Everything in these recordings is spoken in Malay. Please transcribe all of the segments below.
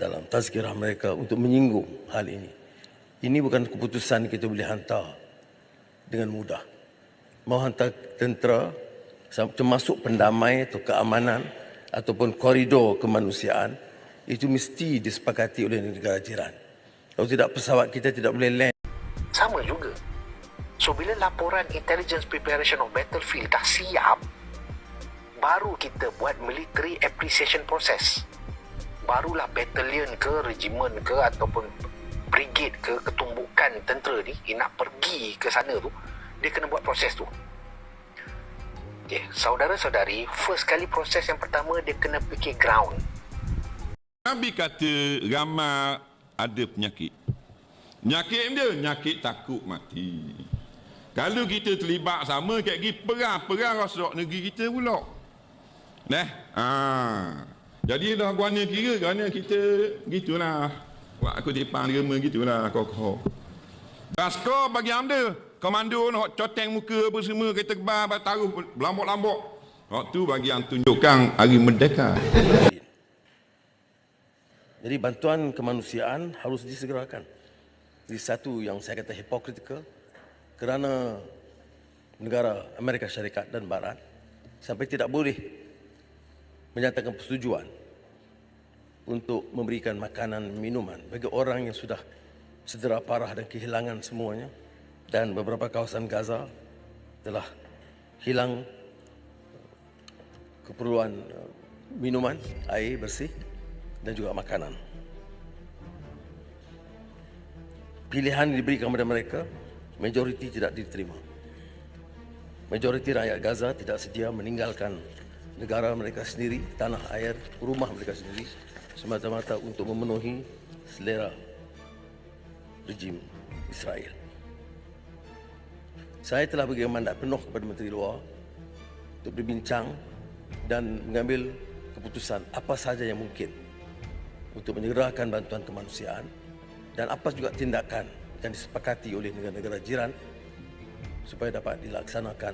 dalam tazkirah mereka untuk menyinggung hal ini. Ini bukan keputusan kita boleh hantar dengan mudah. Mau hantar tentera termasuk pendamai atau keamanan ataupun koridor kemanusiaan itu mesti disepakati oleh negara jiran. Kalau tidak pesawat kita tidak boleh land. Sama juga. So bila laporan intelligence preparation of battlefield dah siap, baru kita buat military appreciation process. Barulah battalion ke, regimen ke ataupun brigade ke, ketumbukan tentera ni yang nak pergi ke sana tu, dia kena buat proses tu. Okay. Saudara-saudari, first kali proses yang pertama dia kena fikir ground. Nabi kata ramai ada penyakit. Penyakit dia, penyakit takut mati. Kalau kita terlibat sama kayak gini perang, perang rosak negeri kita pula. Nah, ha. Jadi dah guana kira guana kita gitulah. Buat aku tipang derma gitulah kokoh. Basko bagi anda, komando nak coteng muka apa semua kita terbang taruh belambok-lambok. Waktu bagi yang tunjukkan hari merdeka. Jadi bantuan kemanusiaan harus disegerakan. Jadi satu yang saya kata hipokritikal kerana negara Amerika Syarikat dan Barat sampai tidak boleh menyatakan persetujuan untuk memberikan makanan minuman bagi orang yang sudah cedera parah dan kehilangan semuanya dan beberapa kawasan Gaza telah hilang keperluan uh, minuman, air bersih dan juga makanan. Pilihan diberikan kepada mereka, majoriti tidak diterima. Majoriti rakyat Gaza tidak sedia meninggalkan negara mereka sendiri, tanah air, rumah mereka sendiri semata-mata untuk memenuhi selera rejim Israel. Saya telah bagi mandat penuh kepada Menteri Luar untuk berbincang dan mengambil keputusan apa sahaja yang mungkin untuk menyerahkan bantuan kemanusiaan dan apa juga tindakan yang disepakati oleh negara-negara jiran supaya dapat dilaksanakan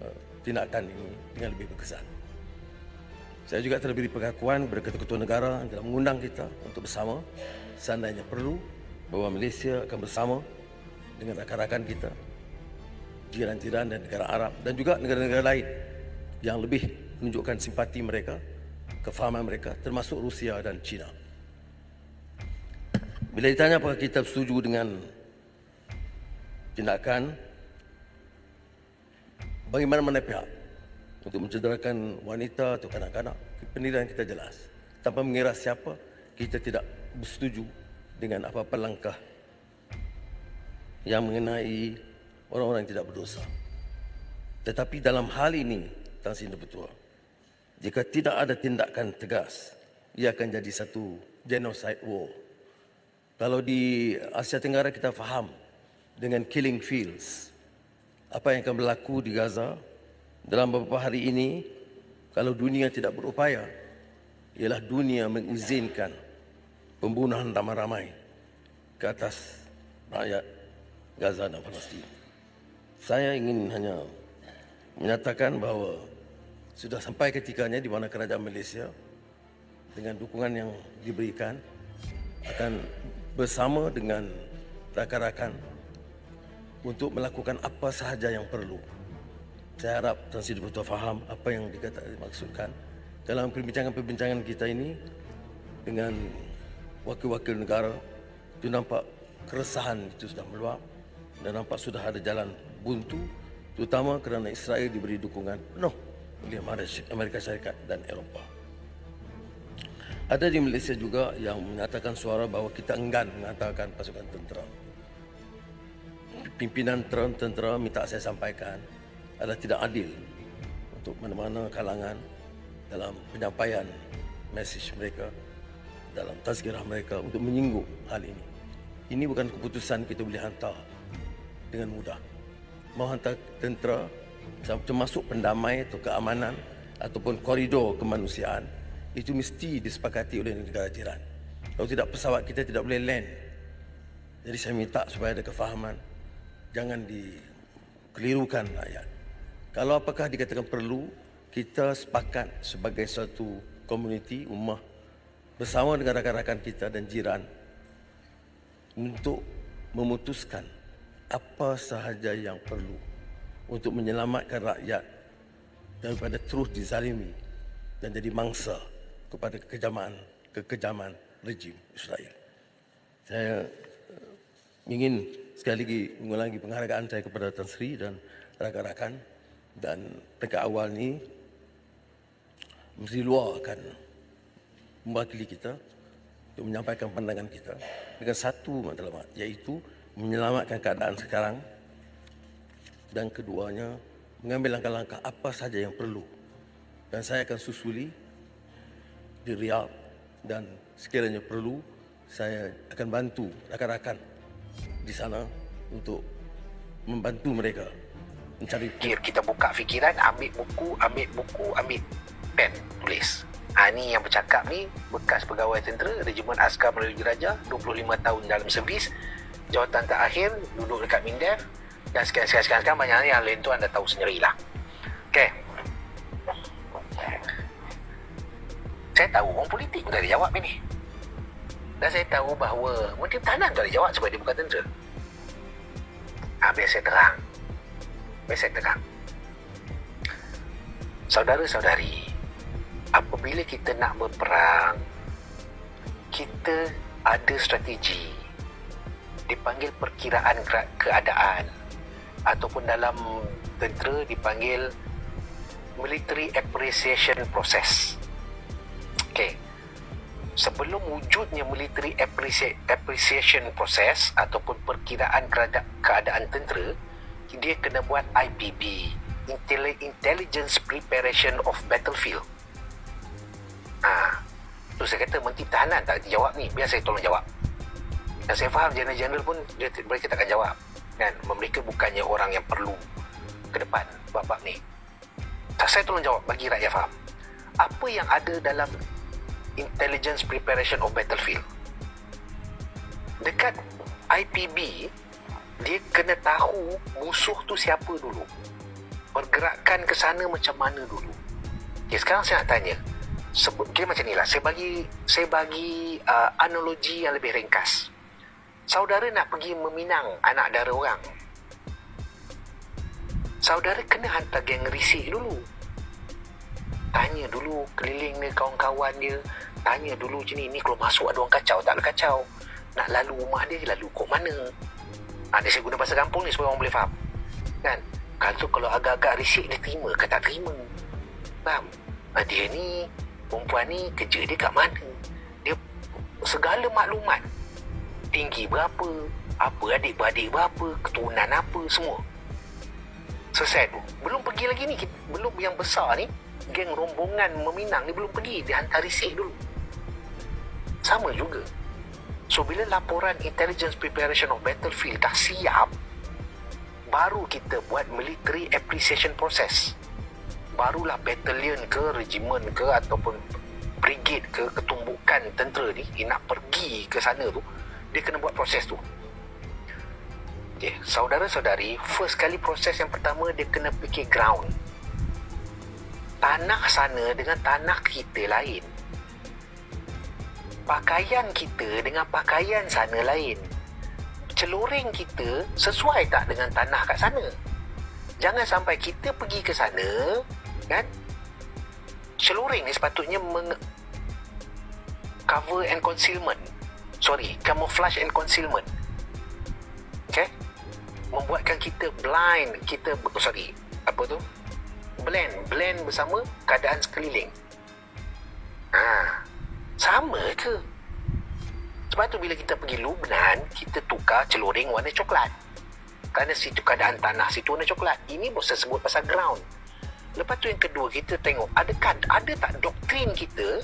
uh, tindakan ini dengan lebih berkesan. Saya juga telah beri pengakuan kepada ketua-ketua negara yang mengundang kita untuk bersama seandainya perlu bahawa Malaysia akan bersama dengan rakan-rakan kita jiran-jiran dan negara Arab dan juga negara-negara lain yang lebih menunjukkan simpati mereka, kefahaman mereka termasuk Rusia dan China. Bila ditanya apakah kita setuju dengan tindakan bagi mana-mana pihak untuk mencederakan wanita atau kanak-kanak, penilaian kita jelas. Tanpa mengira siapa, kita tidak bersetuju dengan apa-apa langkah yang mengenai orang-orang yang tidak berdosa. Tetapi dalam hal ini, Tan Sri Betua, jika tidak ada tindakan tegas, ia akan jadi satu genocide war. Kalau di Asia Tenggara kita faham dengan killing fields, apa yang akan berlaku di Gaza dalam beberapa hari ini, kalau dunia tidak berupaya, ialah dunia mengizinkan pembunuhan ramai-ramai ke atas rakyat Gaza dan Palestin. Saya ingin hanya menyatakan bahawa sudah sampai ketikanya di mana kerajaan Malaysia dengan dukungan yang diberikan akan bersama dengan rakan-rakan untuk melakukan apa sahaja yang perlu. Saya harap Tuan Sri Betul faham apa yang dikatakan maksudkan dalam perbincangan-perbincangan kita ini dengan wakil-wakil negara itu nampak keresahan itu sudah meluap dan nampak sudah ada jalan buntu terutama kerana Israel diberi dukungan penuh oleh Amerika Syarikat dan Eropah. Ada di Malaysia juga yang menyatakan suara bahawa kita enggan mengatakan pasukan tentera. Pimpinan tentera minta saya sampaikan adalah tidak adil untuk mana-mana kalangan dalam penyampaian mesej mereka dalam tazkirah mereka untuk menyinggung hal ini. Ini bukan keputusan kita boleh hantar dengan mudah. Mau hantar tentera termasuk pendamai atau keamanan ataupun koridor kemanusiaan itu mesti disepakati oleh negara jiran. Kalau tidak pesawat kita tidak boleh land. Jadi saya minta supaya ada kefahaman. Jangan dikelirukan rakyat. Kalau apakah dikatakan perlu, kita sepakat sebagai satu komuniti, ummah bersama dengan rakan-rakan kita dan jiran untuk memutuskan apa sahaja yang perlu untuk menyelamatkan rakyat daripada terus dizalimi dan jadi mangsa kepada kekejaman kekejaman rejim Israel. Saya eh, ingin sekali lagi mengulangi penghargaan saya kepada Tan Sri dan rakan-rakan dan peringkat awal ni Menteri Luar akan mewakili kita untuk menyampaikan pandangan kita dengan satu matlamat iaitu menyelamatkan keadaan sekarang dan keduanya mengambil langkah-langkah apa saja yang perlu. Dan saya akan susuli di Riyadh dan sekiranya perlu saya akan bantu rakan-rakan di sana untuk membantu mereka mencari kita buka fikiran, ambil buku, ambil buku, ambil pen, tulis. Ha, ni yang bercakap ni bekas pegawai tentera Regimen Askar Melayu Diraja 25 tahun dalam servis. Jawatan terakhir duduk dekat Mindef. Dan sekian-sekian-sekian banyak yang lain tu anda tahu sendirilah. Ok saya tahu orang politik ada jawab ini. Dan saya tahu bahawa Menteri Pertahanan tu ada jawab sebab dia bukan tentera. Ha, biar saya terang saya terang saudara-saudari apabila kita nak berperang kita ada strategi. Dipanggil perkiraan keadaan. Ataupun dalam tentera dipanggil military appreciation process. Okey. Sebelum wujudnya military appreciation process ataupun perkiraan keadaan tentera dia kena buat IPB Intelligence Preparation of Battlefield Ha. Tu saya kata Menteri Pertahanan tak jawab ni. Biar saya tolong jawab. Dan saya faham General-General pun dia, mereka takkan jawab. Kan? Mereka bukannya orang yang perlu ke depan bab-bab ni. Tak saya tolong jawab bagi rakyat faham. Apa yang ada dalam Intelligence Preparation of Battlefield? Dekat IPB, dia kena tahu musuh tu siapa dulu. Pergerakan ke sana macam mana dulu. Okay, sekarang saya nak tanya, sebut kira macam inilah saya bagi saya bagi uh, analogi yang lebih ringkas. Saudara nak pergi meminang anak dara orang. Saudara kena hantar geng risik dulu. Tanya dulu keliling ni kawan-kawan dia. Tanya dulu macam ni ni kalau masuk ada orang kacau tak ada kacau. Nak lalu rumah dia lalu kok mana ha, dia saya guna bahasa kampung ni supaya orang boleh faham. Kan? Kalau kalau agak-agak risik dia terima ke tak terima? Faham? Ha, dia ni perempuan ni kerja dia kat mana? Dia segala maklumat. Tinggi berapa apa adik-beradik berapa keturunan apa semua. Selesai tu. Belum pergi lagi ni belum yang besar ni geng rombongan meminang ni belum pergi. Dia hantar risik dulu. Sama juga so bila laporan intelligence preparation of battlefield dah siap baru kita buat military appreciation process. Barulah batalion ke regimen ke ataupun brigade ke ketumbukan tentera ni dia nak pergi ke sana tu dia kena buat proses tu. Okay. saudara-saudari first kali proses yang pertama dia kena fikir ground. Tanah sana dengan tanah kita lain pakaian kita dengan pakaian sana lain. Celuring kita sesuai tak dengan tanah kat sana? Jangan sampai kita pergi ke sana kan? Celuring ni sepatutnya meng cover and concealment. Sorry camouflage and concealment. Okay? Membuatkan kita blind kita oh, sorry apa tu? Blend blend bersama keadaan sekeliling. Ha sama ke? Sebab tu bila kita pergi Lubnan kita tukar celuring warna coklat. Kerana situ keadaan tanah situ warna coklat. Ini bos sebut pasal ground. Lepas tu yang kedua kita tengok adakah ada tak doktrin kita?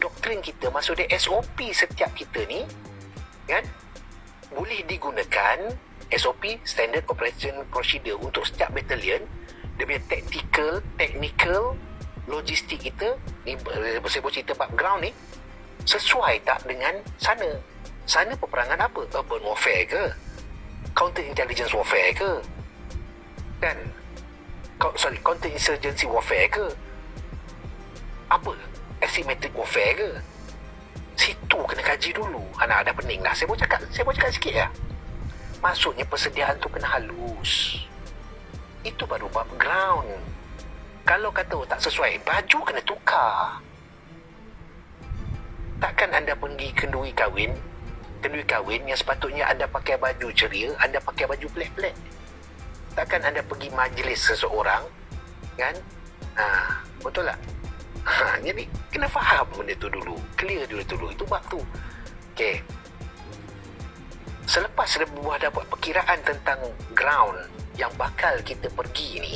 Doktrin kita maksud dia SOP setiap kita ni kan? Boleh digunakan SOP standard operation procedure untuk setiap battalion. Dia punya tactical technical logistik kita. Ni saya boleh cerita background ni sesuai tak dengan sana sana peperangan apa urban warfare ke counter intelligence warfare ke kan sorry counter insurgency warfare ke apa asymmetric warfare ke Situ kena kaji dulu. Anak ada pening dah. Saya mau cakap, saya mau cakap sikit ya. Maksudnya persediaan tu kena halus. Itu baru bab ground. Kalau kata oh, tak sesuai, baju kena tukar. Takkan anda pergi kenduri kahwin, kenduri kahwin yang sepatutnya anda pakai baju ceria, anda pakai baju pelik-pelik. Takkan anda pergi majlis seseorang, kan? Ha, betul tak? Ha, jadi kena faham benda tu dulu. Clear dulu dulu. Itu bab tu. Okey. Selepas Rebuah dah buat perkiraan tentang ground yang bakal kita pergi ni,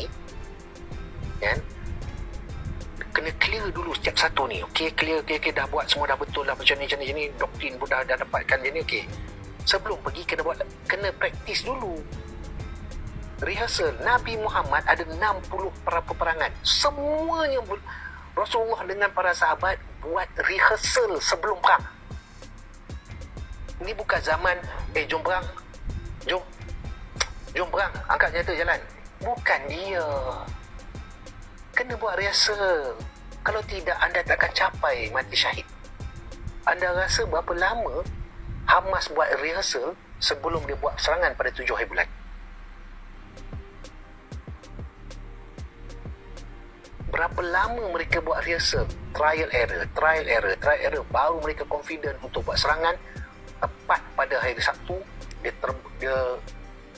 kan? Clear dulu setiap satu ni. Okey, clear, okey, okey, dah buat semua dah betul dah macam ni, macam ni, macam ni. Doktrin pun dah, dah dapatkan je ni, okey. Sebelum pergi kena buat, kena praktis dulu. Rehearsal. Nabi Muhammad ada 60 para peperangan. Semuanya Rasulullah dengan para sahabat buat rehearsal sebelum perang. Ini bukan zaman eh jom perang. Jom. Jom perang. Angkat senjata jalan. Bukan dia. Kena buat rehearsal. Kalau tidak anda takkan capai mati syahid. Anda rasa berapa lama Hamas buat rehearsal sebelum dia buat serangan pada 7 hari bulan? berapa lama mereka buat rehearsal? Trial error trial error trial error. Baru mereka confident untuk buat serangan. Tepat pada hari Sabtu dia ter, dia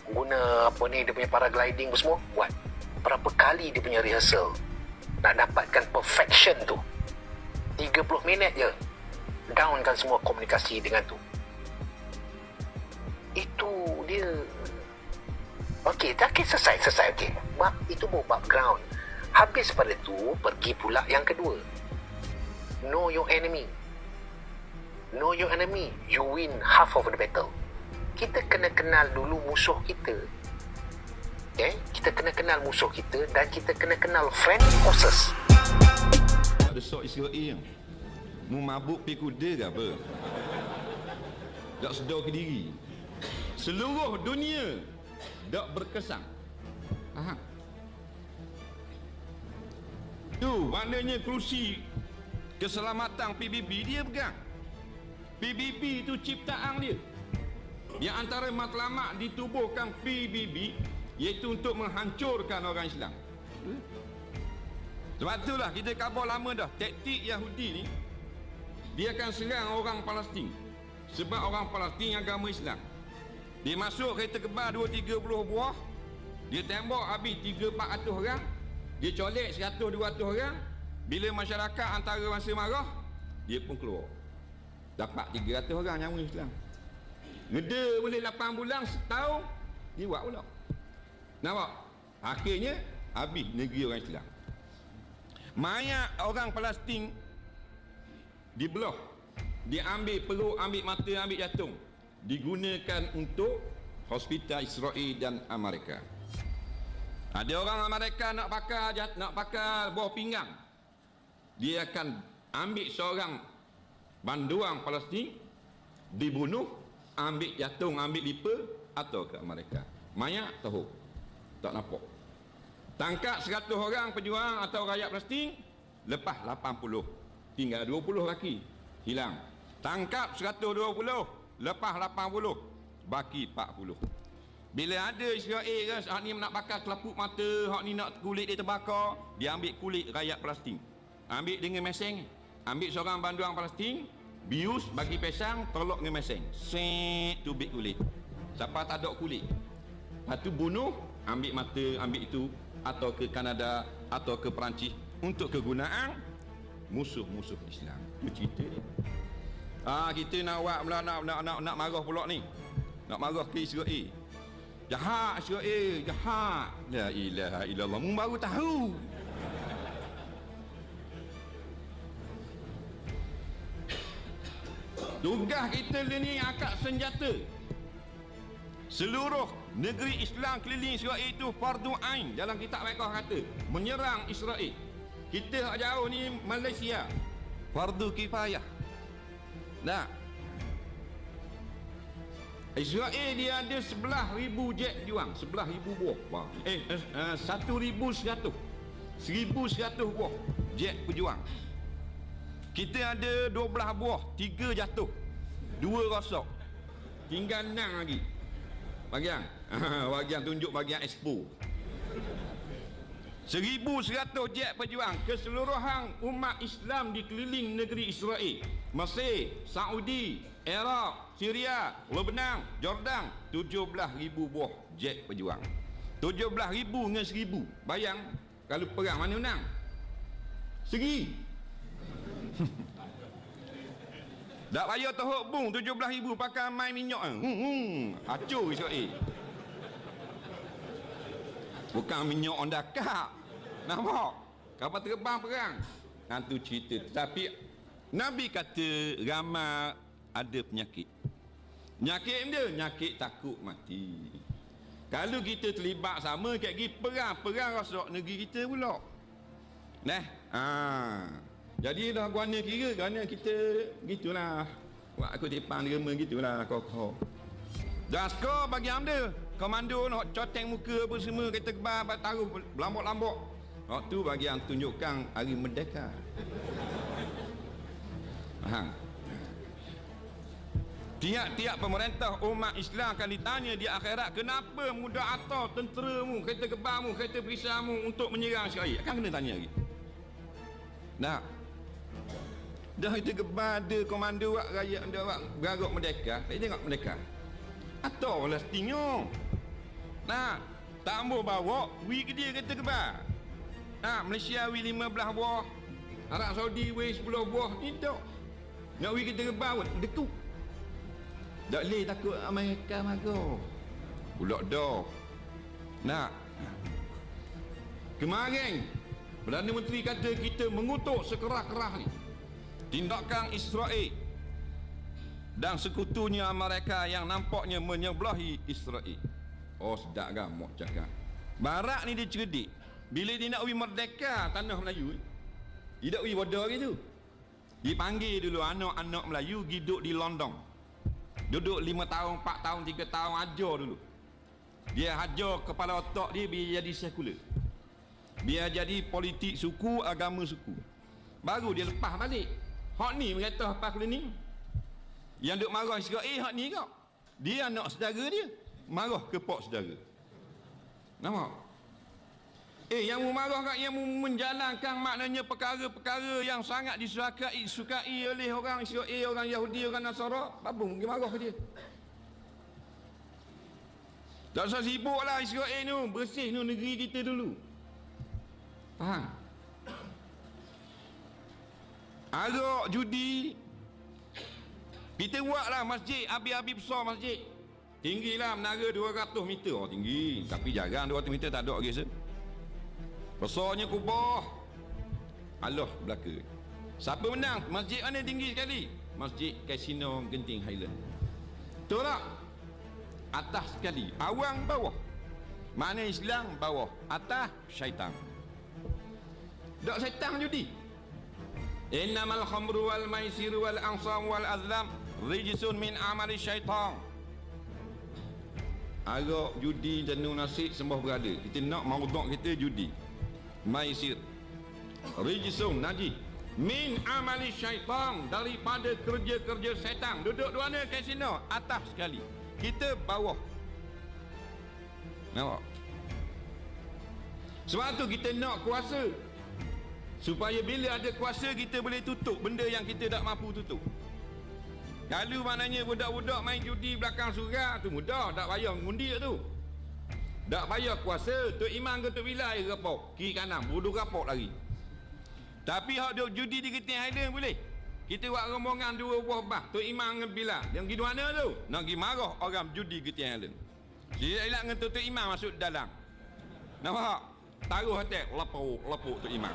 guna apa ni dia punya paragliding semua buat. Berapa kali dia punya rehearsal nak dapatkan perfection tu 30 minit je downkan semua komunikasi dengan tu itu dia Okey, dah okay, selesai, selesai. Okey. Bab itu baru bab ground. Habis pada tu, pergi pula yang kedua. Know your enemy. Know your enemy. You win half of the battle. Kita kena kenal dulu musuh kita. Okay? Kita kena kenal musuh kita dan kita kena kenal friend forces. Ada sok Israel yang Mu mabuk pi kuda ke apa? Tak sedar ke diri. Seluruh dunia tak berkesan. Aha. Tu maknanya kerusi keselamatan PBB dia pegang. PBB itu ciptaan dia. Yang antara matlamat ditubuhkan PBB iaitu untuk menghancurkan orang Islam. Sebab itulah kita khabar lama dah taktik Yahudi ni dia akan serang orang Palestin. Sebab orang Palestin agama Islam. Dia masuk kereta kebal 2-30 buah. Dia tembak habis 3-400 orang. Dia colek 100-200 orang. Bila masyarakat antara masa marah, dia pun keluar. Dapat 300 orang nyawa Islam. Ngeda boleh 8 bulan, setahun, dia buat pula. Nampak? Akhirnya, habis negeri orang Islam. Mayat orang Palestin dibelah. Dia ambil perut, ambil mata, ambil jantung digunakan untuk hospital Israel dan Amerika. Ada orang Amerika nak pakai nak pakai buah pinggang. Dia akan ambil seorang banduang Palestin dibunuh, ambil jantung, ambil lipa atau ke Amerika. Mayat tahu. Tak nampak. Tangkap 100 orang pejuang atau rakyat Palestin, lepas 80. Tinggal 20 lagi hilang. Tangkap 120 Lepas 80 Baki 40 Bila ada Israel kan Hak ni nak bakar kelapuk mata Hak ni nak kulit dia terbakar Dia ambil kulit rakyat Palestin Ambil dengan meseng Ambil seorang banduang Palestin Bius bagi pesang Tolok dengan meseng Set tu bit kulit Siapa tak ada kulit Lepas tu bunuh Ambil mata Ambil itu Atau ke Kanada Atau ke Perancis Untuk kegunaan Musuh-musuh Islam Itu cerita dia Ah kita nak buat pula nak nak nak, nak marah pula ni. Nak marah ke Israel. Jahat Israel, jahat. La ilaha illallah. Mu baru tahu. Tugas kita ni angkat senjata. Seluruh negeri Islam keliling Israel itu fardu ain dalam kitab mereka kata menyerang Israel. Kita hak jauh ni Malaysia. Fardu kifayah. Nah. Israel dia ada 11,000 jet juang, 11,000 buah. Eh, eh uh, 1,100. 1,100 buah jet pejuang. Kita ada 12 buah, 3 jatuh. 2 rosak. Tinggal 6 lagi. Bagian. bagian tunjuk bagian expo. 1100 jet pejuang keseluruhan umat Islam di keliling negeri Israel. Mesir, Saudi, Iraq, Syria, Lebanon, Jordan 17,000 buah jet pejuang. 17,000 dengan 1,000. Bayang kalau perang mana menang? Segi. Tak payah tohok bung 17,000 pakai main minyak. Hmm, hmm. Hancur Israel. Bukan minyak on dakap. Nampak? Kapal terbang perang. Nanti cerita. Tapi Nabi kata ramai ada penyakit. Penyakit dia, penyakit takut mati. Kalau kita terlibat sama kat pergi perang, perang rosak negeri kita pula. Nah, ha. Jadi dah guana kira, guana kita gitulah. Buat aku tipang derma gitulah kau-kau. Dan skor bagi anda Komando nak coteng muka apa semua Kata kebal taruh Lambok-lambok Waktu bagi yang tunjukkan Hari Merdeka Faham? Tiap-tiap pemerintah umat Islam akan ditanya di akhirat Kenapa muda atau tenteramu Kereta kebarmu, kereta perisamu Untuk menyerang Israel Akan kena tanya lagi Nah Dah kita gebar ada komando wak rakyat anda wak beragak merdeka Tak tengok merdeka atau Palestinnya. Nah, tak ambil bawa, wi ke dia kata kebar. Nah, Malaysia wi 15 buah. Arab Saudi wi 10 buah. Tidak. Nak wi kita kebar, deku. Tak boleh takut Amerika mago. Pulak dah. Nah. Kemarin, Perdana Menteri kata kita mengutuk sekerah-kerah ni. Tindakan Israel dan sekutunya mereka yang nampaknya menyebelahi Israel. Oh sedap kan mak cakap. Barat ni dia cerdik. Bila dia nak merdeka tanah Melayu, dia tak pergi bodoh gitu. Dipanggil dulu anak-anak Melayu hidup di London. Duduk 5 tahun, 4 tahun, 3 tahun ajar dulu. Dia ajar kepala otak dia biar jadi sekular. Biar jadi politik suku, agama suku. Baru dia lepas balik. Hak ni berkata apa aku ni? Yang duk marah Israel eh, hak ni kau. Dia anak saudara dia. Marah ke pak saudara. Nampak? Eh yang mu marah kat yang mu menjalankan maknanya perkara-perkara yang sangat disukai disukai oleh orang Israel, orang Yahudi, orang Nasara, apa mungkin marah ke dia? Tak usah sibuk lah Israel ni, bersih ni negeri kita dulu. Faham? Arak judi kita buatlah masjid, habis-habis besar masjid. Tinggilah menara 200 meter. Oh, tinggi. Tapi jarang 200 meter tak ada lagi se. Besarnya kubah. Allah belaka. Siapa menang? Masjid mana tinggi sekali? Masjid Casino Genting Highland. Betul tak? Atas sekali. Awang bawah. Mana Islam bawah. Atas syaitan. Tak syaitan judi. Innamal khamru wal maisiru wal ansam wal azlam Rijisun min amali syaitan Arak, judi, jenuh nasib sembah berada. Kita nak maudok kita judi. Maisir. Rijisun, najis Min amali syaitan Daripada kerja-kerja setan. Duduk di mana? Kasino? Atas sekali. Kita bawah. Nampak? Sebab tu kita nak kuasa Supaya bila ada kuasa kita boleh tutup benda yang kita tak mampu tutup kalau maknanya budak-budak main judi belakang surau tu mudah, tak payah mengundi tu. Tak payah kuasa, Tok Imam ke Tok Bilal rapok, kiri kanan, bodoh rapok lagi. Tapi hak duk judi di Keting Highland boleh. Kita buat rombongan dua buah bah, Tok Imam dengan Bilal. Yang pergi mana tu? Nak pergi marah orang judi Keting Highland. Jadi elak dengan Tok Imam masuk dalam. Nampak? Taruh hotel, lepuk, lepuk Tok Imam.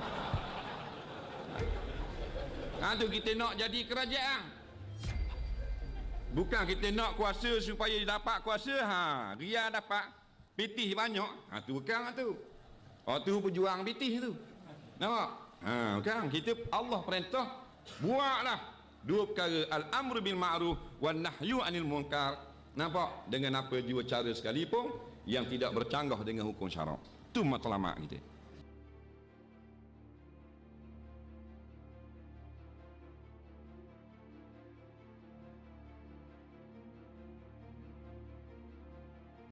Ha tu kita nak jadi kerajaan. Bukan kita nak kuasa supaya dapat kuasa. Ha, ria dapat pitih banyak. Ha tu bukan tu. Oh tu pejuang pitih tu. Nampak? Ha, bukan kita Allah perintah buatlah dua perkara al-amru bil ma'ruf wan nahyu anil munkar. Nampak? Dengan apa jua cara sekalipun yang tidak bercanggah dengan hukum syarak. Tu matlamat kita.